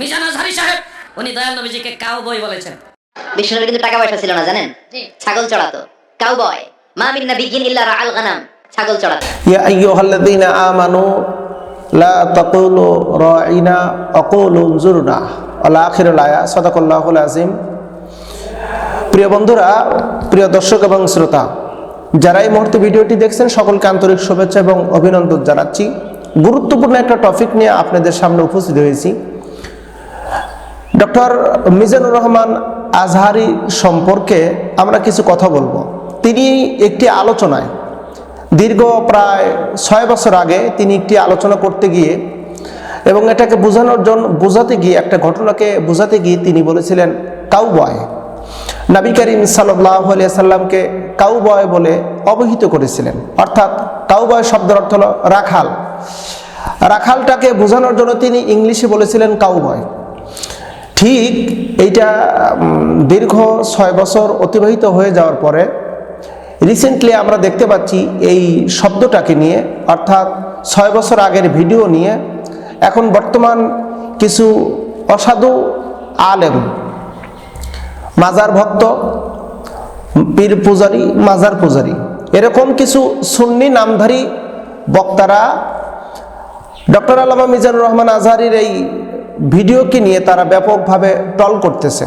মিজান আজহারি সাহেব উনি দয়াল নবীজিকে কাউ বই বলেছেন। বিষ্ণুর কিন্তু টাকা পয়সা ছিল না জানেন? ছাগল চড়াতো। কাউ বয় মা মিন ইল্লা রাআল গানাম। ছাগল চড়াতো। ইয়া আমানু লা তাকুলু রাঈনা আল আখিরুল আয়া সাদাকাল্লাহুল প্রিয় বন্ধুরা প্রিয় দর্শক এবং শ্রোতা যারা এই মুহূর্তে ভিডিওটি দেখছেন সকলকে আন্তরিক শুভেচ্ছা এবং অভিনন্দন জানাচ্ছি। গুরুত্বপূর্ণ একটা টপিক নিয়ে আপনাদের সামনে উপস্থিত হয়েছি। ডক্টর মিজানুর রহমান আজহারি সম্পর্কে আমরা কিছু কথা বলব। তিনি একটি আলোচনায়, দীর্ঘ প্রায় ছয় বছর আগে তিনি একটি আলোচনা করতে গিয়ে এবং এটাকে বোঝানোর জন্য বোঝাতে গিয়ে, একটা ঘটনাকে বোঝাতে গিয়ে তিনি বলেছিলেন, কাউবয়। নবী করিম সাল্লাহ সাল্লামকে কাউবয় বলে অবহিত করেছিলেন। অর্থাৎ কাউবয় শব্দের অর্থ হল রাখাল। রাখালটাকে বোঝানোর জন্য তিনি ইংলিশে বলেছিলেন কাউবয়। ঠিক এইটা দীর্ঘ ছয় বছর অতিবাহিত হয়ে যাওয়ার পরে রিসেন্টলি আমরা দেখতে পাচ্ছি এই শব্দটাকে নিয়ে, অর্থাৎ ছয় বছর আগের ভিডিও নিয়ে এখন বর্তমান কিছু অসাধু আলেম, মাজার ভক্ত, পীর পূজারী, মাজার পূজারী, এরকম কিছু সুন্নি নামধারী বক্তারা ডক্টর আল্লামা মিজানুর রহমান আজহারির এই ভিডিওকে নিয়ে তারা ব্যাপকভাবে টল করতেছে।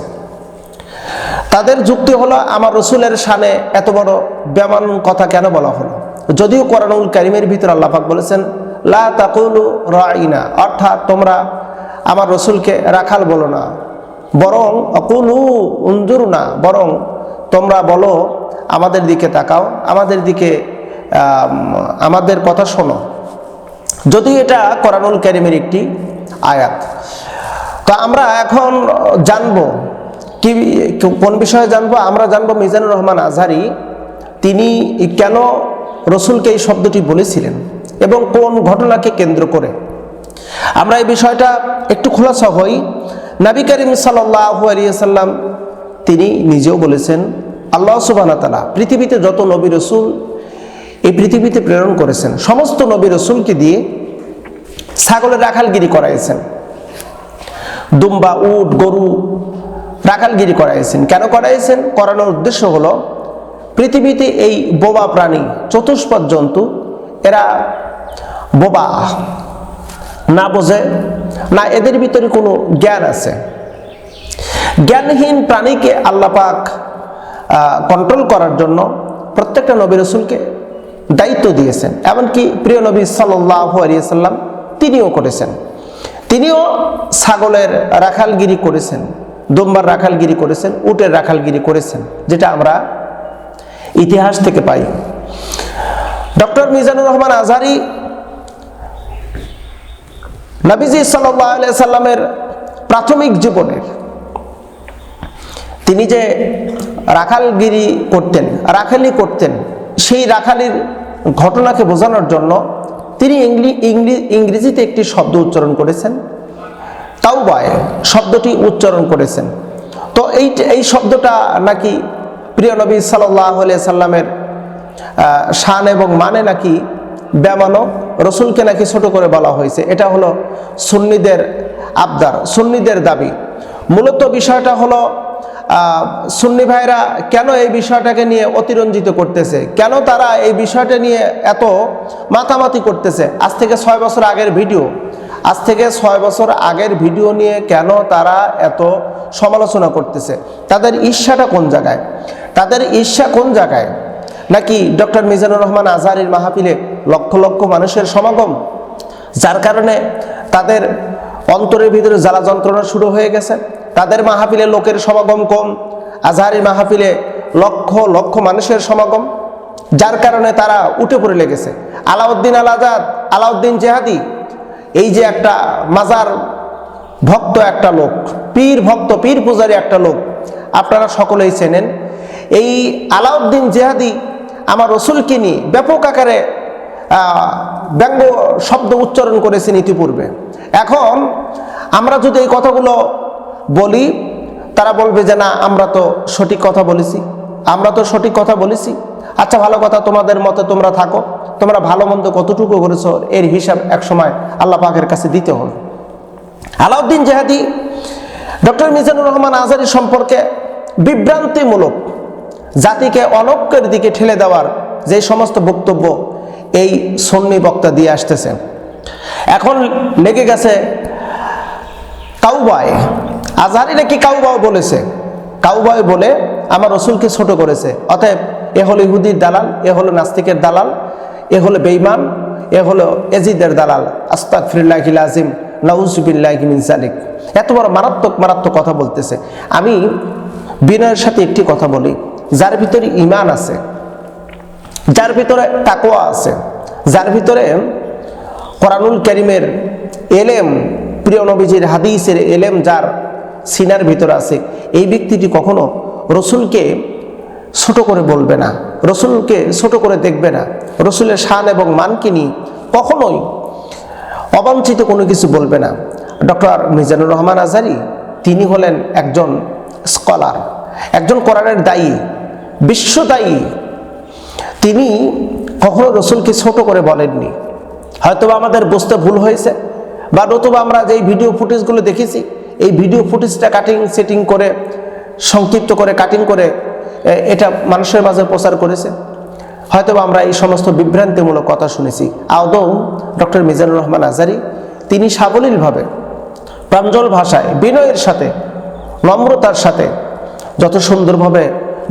তাদের যুক্তি হলো আমার রসুলের শানে এত বড় বেমান কথা কেন বলা হলো? যদিও কোরআনুল কারিমের ভিতর আল্লাপাক বলেছেন লা তাকুলু রাইনা অর্থাৎ তোমরা আমার রসুলকে রাখাল বলো না বরং অকুলু উঞ্জুর না বরং তোমরা বলো আমাদের দিকে তাকাও আমাদের দিকে আম, আমাদের কথা শোনো। যদিও এটা কোরআনুল কারিমের একটি আয়াত। তো আমরা এখন জানব কি, কোন বিষয়ে জানব? আমরা জানব মিজানুর রহমান আজহারি তিনি কেন রসুলকে এই শব্দটি বলেছিলেন এবং কোন ঘটনাকে কেন্দ্র করে। আমরা এই বিষয়টা একটু খোলাসা হই। নবী করিম সাল্লাহু তিনি নিজেও বলেছেন, আল্লাহ সুবাহ তালা পৃথিবীতে যত নবী রসুল এই পৃথিবীতে প্রেরণ করেছেন, সমস্ত নবী রসুলকে দিয়ে ছাগলের রাখালগিরি করাইছেন। দুম্বা, উট, গরু রাখালগিরি করাইছেন। কেন করাইছেন? করানোর উদ্দেশ্য হলো, পৃথিবীতে এই বোবা প্রাণী, চতুষ্পদ জন্তু, এরা বোবা, না বোঝে, না এদের ভিতরে কোনো জ্ঞান আছে। জ্ঞানহীন প্রাণীকে আল্লাপাক কন্ট্রোল করার জন্য প্রত্যেকটা নবী রসুলকে দায়িত্ব দিয়েছেন। এমনকি প্রিয় নবী সাল্লাহ আলিয়াল্লাম তিনিও করেছেন। তিনিও ছাগলের রাখালগিরি করেছেন, দুম্বার রাখালগিরি করেছেন, উটের রাখালগিরি করেছেন, যেটা আমরা ইতিহাস থেকে পাই। ডক্টর মিজানুর রহমান আজহারি নবীজি সাল্লাহ সাল্লামের প্রাথমিক জীবনের তিনি যে রাখালগিরি করতেন, রাখালি করতেন, সেই রাখালির ঘটনাকে বোঝানোর জন্য তিনি ইংরেজিতে একটি শব্দ উচ্চারণ করেছেন। তাও বয় শব্দটি উচ্চারণ করেছেন। তো এই এই শব্দটা নাকি প্রিয় নবী সাল্লাহ সাল্লামের শান এবং মানে নাকি ব্যামানো রসুলকে নাকি ছোট করে বলা হয়েছে। এটা হলো সুন্নিদের আবদার, সুন্নিদের দাবি। মূলত বিষয়টা হলো সুন্নি ভাইরা কেন এই বিষয়টাকে নিয়ে অতিরঞ্জিত করতেছে? কেন তারা এই বিষয়টা নিয়ে এত মাতামাতি করতেছে? আজ থেকে ছয় বছর আগের ভিডিও। আজ থেকে ছয় বছর আগের ভিডিও নিয়ে কেন তারা এত সমালোচনা করতেছে? তাদের ঈর্ষাটা কোন জায়গায়? তাদের ঈর্ষা কোন জায়গায়? নাকি ডক্টর মিজানুর রহমান আজহারির মাহফিলে লক্ষ লক্ষ মানুষের সমাগম? যার কারণে তাদের অন্তরের ভিতরে জ্বালা যন্ত্রণা শুরু হয়ে গেছে। তাদের মাহফিলে লোকের সমাগম কম আজহারির মাহফিলে লক্ষ লক্ষ মানুষের সমাগম, যার কারণে তারা উঠে পড়ে লেগেছে। আলাউদ্দিন আল আজাদ, আলাউদ্দিন জেহাদি, এই যে একটা মাজার ভক্ত একটা লোক, পীর ভক্ত, পীর পূজারী একটা লোক, আপনারা সকলেই চেনেন। এই আলাউদ্দিন জেহাদি আমার রসুলকে নিয়ে ব্যাপক আকারে ব্যঙ্গ শব্দ উচ্চারণ করেছেন ইতিপূর্বে। এখন আমরা যদি এই কথাগুলো বলি, তারা বলবে যে না, আমরা তো সঠিক কথা বলেছি। আমরা তো সঠিক কথা বলেছি। আচ্ছা ভালো কথা তোমাদের মতে তোমরা থাকো। তোমরা ভালো মন্দ কতটুকু করেছ, এর হিসাব এক সময় আল্লাহ পাকের কাছে দিতে হবে। আলাউদ্দিন জেহাদি, ডক্টর মিজানুর রহমান আজারি সম্পর্কে বিভ্রান্তিমূলক, জাতিকে অনৈক্যের দিকে ঠেলে দেওয়ার যে সমস্ত বক্তব্য এই সন্নি বক্তা দিয়ে আসতেছেন। এখন লেগে গেছে কাউবয় আজহারি নাকি কাউবয় বলেছে? কাউবয় বলে, আমার রসুলকে ছোট করেছে। অতএব এ হলো ইহুদির দালাল, এ হলো নাস্তিকের দালাল, এ হলো বেইমান এ হলো এজিদের দালাল। আস্তাক ফিরুল্লাহ আজিম নাউজুবিল্লাহ মিন জালিক এত বড় মারাত্মক মারাত্মক কথা বলতেছে। আমি বিনয়ের সাথে একটি কথা বলি। যার ভিতরে ইমান আছে, যার ভিতরে তাকোয়া আছে, যার ভিতরে কোরআনুল করিমের এলেম, প্রিয় নবীজির হাদিসের এলেম যার সিনার ভিতরে আছে। এই ব্যক্তিটি কখনো রসুলকে ছোট করে বলবে না, রসুলকে ছোট করে দেখবে না। রসুলের শান এবং মানকে নিয়ে কখনোই অবাঞ্ছিত কোনো কিছু বলবে না। ডক্টর মিজানুর রহমান আজারি, তিনি হলেন একজন স্কলার, একজন কোরআনের দায়ী, বিশ্বদায়ী। তিনি কখনো রসুলকে ছোট করে বলেননি। হয়তোবা আমাদের বুঝতে ভুল হয়েছে, বা নতুবা আমরা যেই ভিডিও ফুটেজগুলো দেখেছি এই ভিডিও ফুটেজটা কাটিং সেটিং করে, সংক্ষিপ্ত করে কাটিং করে এটা মানুষের মাঝে প্রচার করেছে। হয়তোবা আমরা এই সমস্ত বিভ্রান্তিমূলক কথা শুনেছি। আদৌ ডক্টর মিজানুর রহমান আজারি তিনি সাবলীলভাবে প্রাঞ্জল ভাষায় বিনয়ের সাথে, নম্রতার সাথে যত সুন্দরভাবে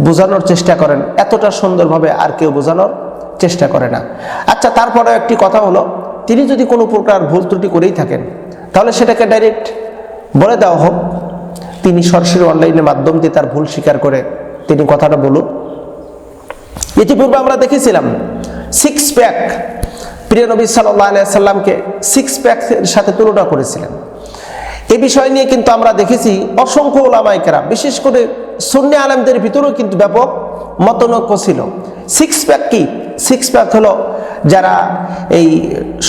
বোঝানোর চেষ্টা করেন, এতটা সুন্দরভাবে আর কেউ বোঝানোর চেষ্টা করে না। আচ্ছা তারপরে একটি কথা হলো, তিনি যদি কোনো প্রকার ভুল ত্রুটি করেই থাকেন, তাহলে সেটাকে ডাইরেক্ট বলে দেওয়া হোক, তিনি সরাসরি অনলাইনের মাধ্যম দিয়ে তার ভুল স্বীকার করে তিনি কথাটা বলুক। ইতিপূর্বে আমরা দেখেছিলাম সিক্স প্যাক প্রিয় নবী সাল্লাহ সাল্লামকে সিক্স প্যাকের সাথে তুলনা করেছিলেন। এ বিষয় নিয়ে কিন্তু আমরা দেখেছি অসংখ্য ওলামাইকেরা বিশেষ করে সুন্নি আলমদের ভিতরেও কিন্তু ব্যাপক মতনৈক্য ছিল। সিক্স প্যাক কি? সিক্স প্যাক হলো যারা এই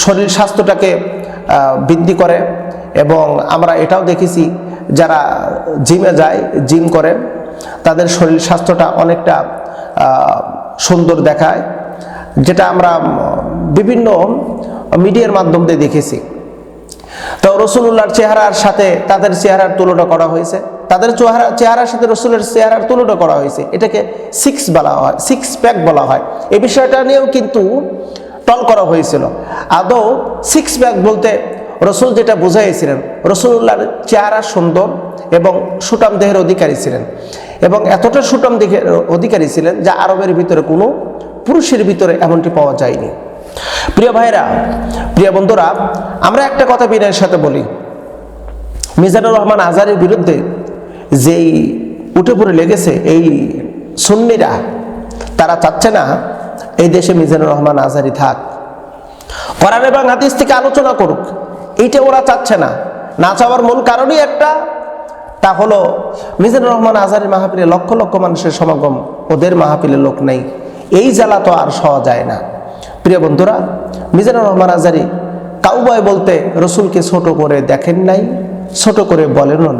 শরীর স্বাস্থ্যটাকে বৃদ্ধি করে এবং আমরা এটাও দেখেছি, যারা জিমে যায়, জিম করে তাদের শরীর স্বাস্থ্যটা অনেকটা সুন্দর দেখায়, যেটা আমরা বিভিন্ন মিডিয়ার মাধ্যম দিয়ে দেখেছি। তো রসুল্লাহর চেহারার সাথে তাদের চেহারার তুলনা করা হয়েছে। তাদের চেহারা, চেহারার সাথে রসুলের চেহারার তুলনা করা হয়েছে। এটাকে সিক্স বলা হয় সিক্স প্যাক বলা হয়। এই বিষয়টা নিয়েও কিন্তু টল করা হয়েছিল। আদৌ সিক্স প্যাক বলতে রসুল যেটা বুঝাইছিলেন রসুল্লাহর চেহারা সুন্দর এবং সুটাম দেহের অধিকারী ছিলেন। এবং এতটা সুটাম দেহের অধিকারী ছিলেন যা আরবের ভিতরে কোনো পুরুষের ভিতরে এমনটি পাওয়া যায়নি। প্রিয় ভাইরা প্রিয় বন্ধুরা, আমরা একটা কথা বিনয়ের সাথে বলি। মিজানুর রহমান আজারের বিরুদ্ধে যেই উঠে পড়ে লেগেছে এই সুন্নিরা, তারা চাচ্ছে না এই দেশে মিজানুর রহমান আজারি থাক। কোরআন এবং হাদিস থেকে আলোচনা করুক। এইটা ওরা চাচ্ছে না। না চাওয়ার মূল কারণই একটা, তা হলো মিজানুর রহমান আজহারের মাহাপিলে লক্ষ লক্ষ মানুষের সমাগম, ওদের মাহাপিলে লোক নেই। এই জ্বালা তো আর সওয়া যায় না। প্রিয় বন্ধুরা, মিজানুর রহমান আজারি কাউবয় বলতে রসুলকে ছোট করে দেখেন নাই, ছোট করে বলেনও নাই।